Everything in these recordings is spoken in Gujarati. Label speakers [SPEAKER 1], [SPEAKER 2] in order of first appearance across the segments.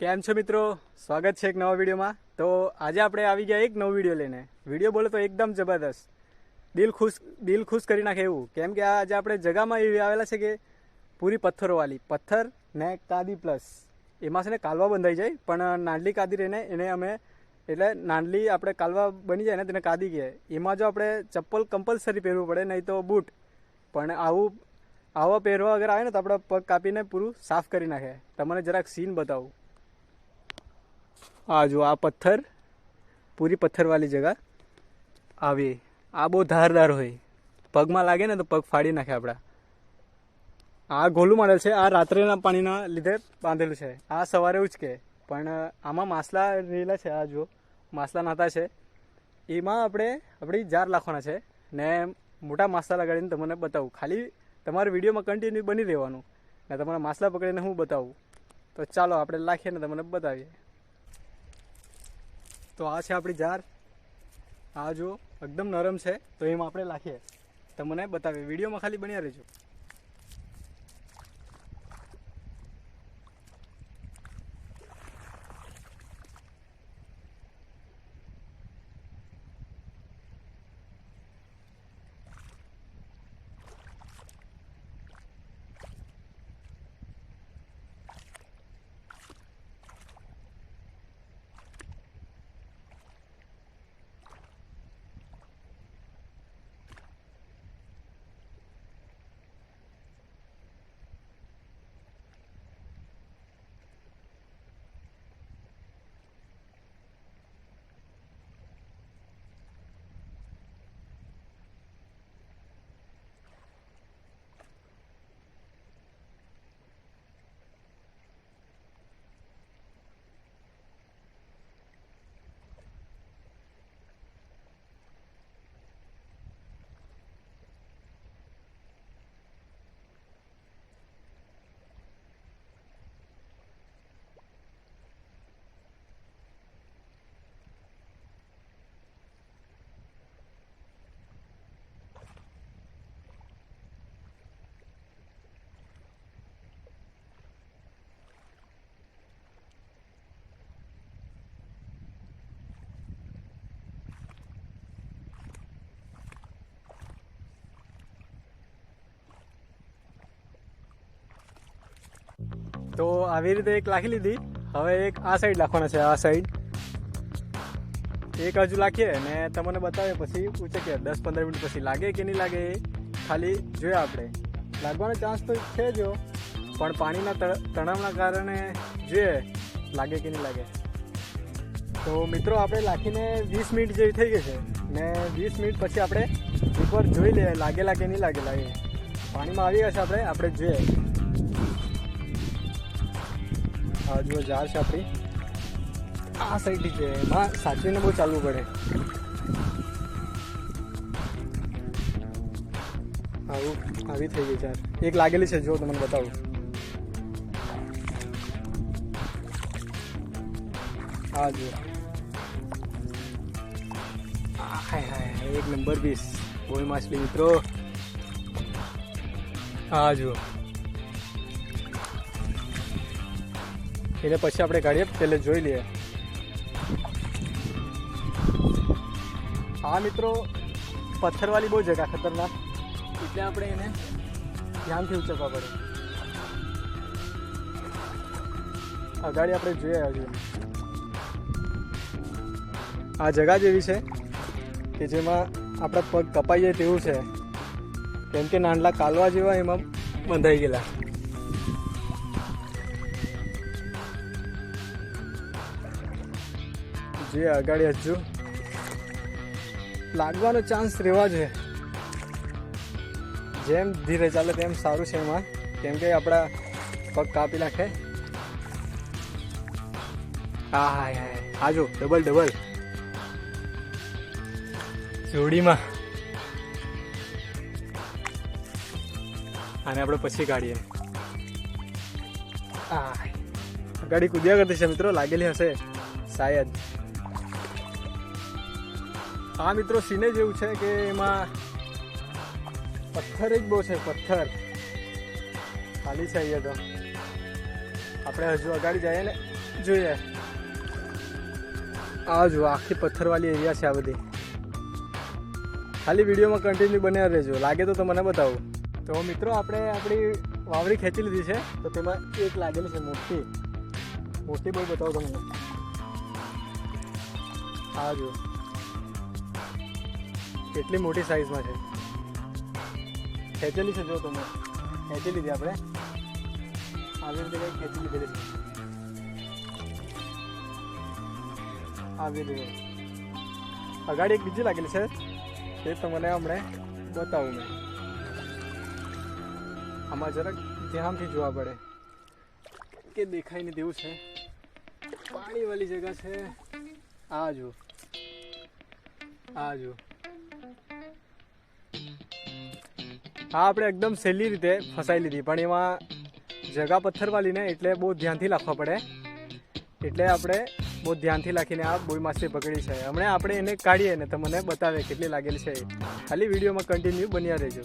[SPEAKER 1] કેમ છો મિત્રો? સ્વાગત છે એક નવા વિડીયોમાં. તો આજે આપણે આવી ગયા એક નવો વીડિયો લઈને. વીડિયો બોલો તો એકદમ જબરદસ્ત. દિલ ખુશ દિલ ખુશ કરી નાખે એવું. કેમ કે આજે આપણે જગામાં એવી આવેલા છે કે પૂરી પથ્થરોવાળી. પથ્થર ને કાદી પ્લસ એમાં છે ને કાલવા બંધાઈ જાય, પણ નાનલી કાદી રહીને એને અમે એટલે નાંડલી આપણે કાલવા બની જાય ને તેને કાદી કહે. એમાં જો આપણે ચપ્પલ કમ્પલસરી પહેરવું પડે, નહીં તો બૂટ. પણ આવું, આવા પહેરવા વગર આવે ને તો આપણે પગ કાપીને પૂરું સાફ કરી નાખે. તમને જરાક સીન બતાવું. આ જો આ પથ્થર, પૂરી પથ્થરવાળી જગા. આવી. આ બહુ ધારદાર હોય. પગમાં લાગે ને તો પગ ફાડી નાખે આપણા. આ ગોલું માડેલ છે. આ રાત્રેના પાણીના લીધે બાંધેલું છે. આ સવારે ઉચકે પણ આમાં માસલા રહેલા છે. આ જો માસલા નાતા છે. એમાં આપણે, આપણી જાર લાખવાના છે. ને મોટા માસલા લગાડીને તમને બતાવું. ખાલી તમારે વિડીયોમાં કન્ટિન્યુ બની રહેવાનું. ને તમારા માસલા પકડીને હું બતાવું. તો ચાલો, આપણે લાખીએ ને તમને બતાવીએ. તો આ છે આપણી જાર. આ જો, એકદમ નરમ છે, તો એમાં આપણે લાખીએ. તમને બતાવીએ, વિડીયોમાં ખાલી બન્યા રહેજો. તો આવી રીતે એક લાખી લીધી. હવે એક આ સાઈડ લાખવાના છે, આ સાઈડ એક હજુ લાખીએ અને તમને બતાવીએ પછી ઉચકીએ. દસ પંદર મિનિટ પછી લાગે કે નહીં લાગે ખાલી જોઈએ આપણે. લાગવાનો ચાન્સ તો છે જો પણ પાણીના તણાવના કારણે જોઈએ લાગે કે નહીં લાગે. તો મિત્રો, આપણે લાખીને વીસ મિનિટ જેવી થઈ ગઈ છે. ને વીસ મિનિટ પછી આપણે એકવાર જોઈ લઈએ લાગેલા કે નહીં લાગેલા એ. પાણીમાં આવી ગયા છે આપણે આપણે જોઈએ. જુઓ જાર છે આપણી. આ સાઈડથી છે, એમાં સાચવીને બહુ ચાલવું પડે. આવું, આવી થઈ ગઈ જાર. એક લાગેલી છે, જો તમને બતાવું. હા જુઓ હાય હાય એક નંબર વીસ કોઈ માછલી મિત્રો. હા જુઓ એટલે પછી આપણે કાઢીએ પેલે જોઈ લઈએ. આ મિત્રો, પથ્થરવાળી બહુ જગા, ખતરનાક. એટલે આપણે એને ધ્યાનથી ઉચકવા પડે. અગાડી આપણે જોઈએ હજુ આ જગા જેવી છે કે જેમાં આપણા પગ કપાઈ જાય તેવું છે. કેમ કે નાનલા કાલવા જેવા એમાં બંધાઈ ગયેલા. જે અગાડી હજુ. લાગવાનો ચાન્સ રહેવા જોઈએ. જેમ ધીરે ચાલે તેમ સારું છે એમાં. કેમ કે આપણા પગ કાપી નાખે. હા હા હા હા. જો ડબલ ડબલ જોડીમાં. આને આપણે પછી કાઢીએ ગાડી કૂદ્યા કરતી છે મિત્રો, લાગેલી હશે. શાયદ આ મિત્રો સીને જેવું છે કે એમાં પથ્થર જ બહુ છે, પથ્થર. ખાલી છે અહીંયા તો. આપણે હજુ અગાડી જઈએ ને, જોઈએ. આ જો, આખી પથ્થરવાળી એરિયા છે આ બધી. ખાલી વિડીયોમાં કન્ટિન્યુ બન્યા રહેજો. લાગે તો મને બતાવો. તો મિત્રો, આપણે આપણી વાવરી ખેંચી લીધી છે, તો તેમાં એક લાગેલી છે મોટી મોટી બહુ બતાવો તમને. આ જુઓ કેટલી મોટી સાઈઝમાં છે? ખેંચેલી છે જો તમે. ખેંચી લીધી આપણે. આવી રીતે કંઈક ખેંચી લીધેલી છે. આવી રીતે. અગાડી એક બીજી લાગેલી છે. તે તમને હમણાં બતાવું મેં. આમાં જરાક ધ્યાનથી જોવા પડે. કે દેખાય નહીં તેવું છે. પાણીવાળી જગ્યા છે. આ જો આ જો હા, આપણે એકદમ સહેલી રીતે ફસાઈ લીધી. પણ એમાં જગા પથ્થરવાળીને એટલે બહુ ધ્યાનથી રાખવા પડે. એટલે આપણે બહુ ધ્યાનથી રાખીને આ બોઈ માછલી પકડી છે. હમણાં આપણે એને કાઢીએ ને તમને બતાવે કેટલી લાગેલી છે ખાલી વિડીયોમાં કન્ટિન્યુ બન્યા રહેજો.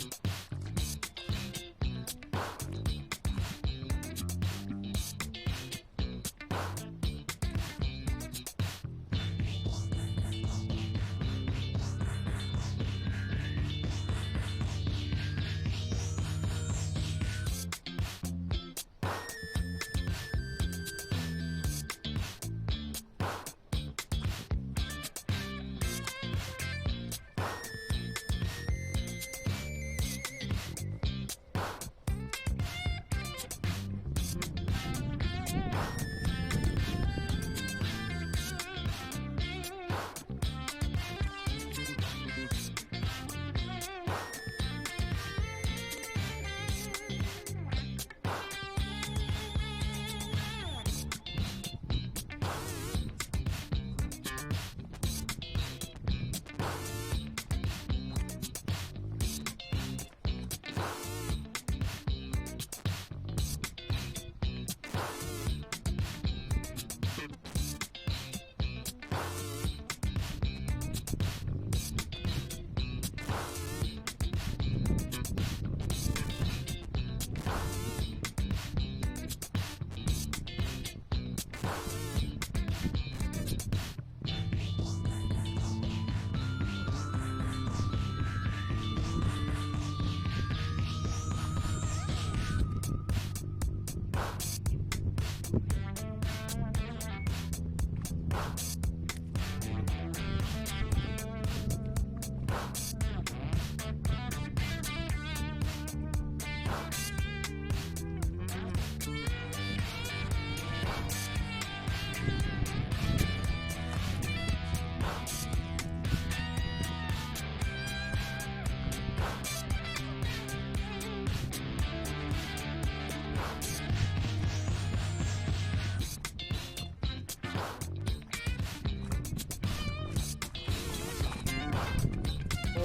[SPEAKER 1] Thank you.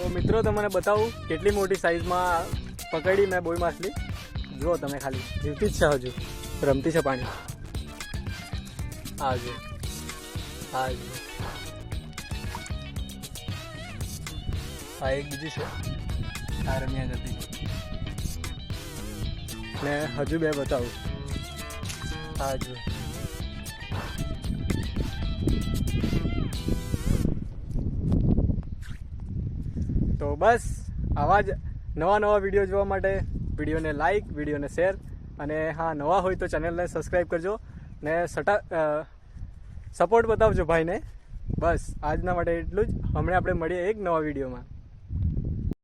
[SPEAKER 1] તો મિત્રો, તમને બતાવું કેટલી મોટી સાઈઝમાં પકડી મેં બોઈ માછલી. જુઓ તમે ખાલી. જીવતી જ છે હજુ. રમતી છે પાણી. આ જો આ એક બીજી છે. આ રમ્યા જતી ને હજુ બે બતાવું. જો તો બસ, આવા જ નવા નવા વીડિયો જોવા માટે વિડીયોને લાઈક વિડીયોને શેર અને હા, નવા હોય તો ચેનલને સબસ્ક્રાઈબ કરજો ને સટા સપોર્ટ બતાવજો ભાઈને. બસ, આજના માટે એટલું જ. હમણાં આપણે મળીએ એક નવા વિડીયોમાં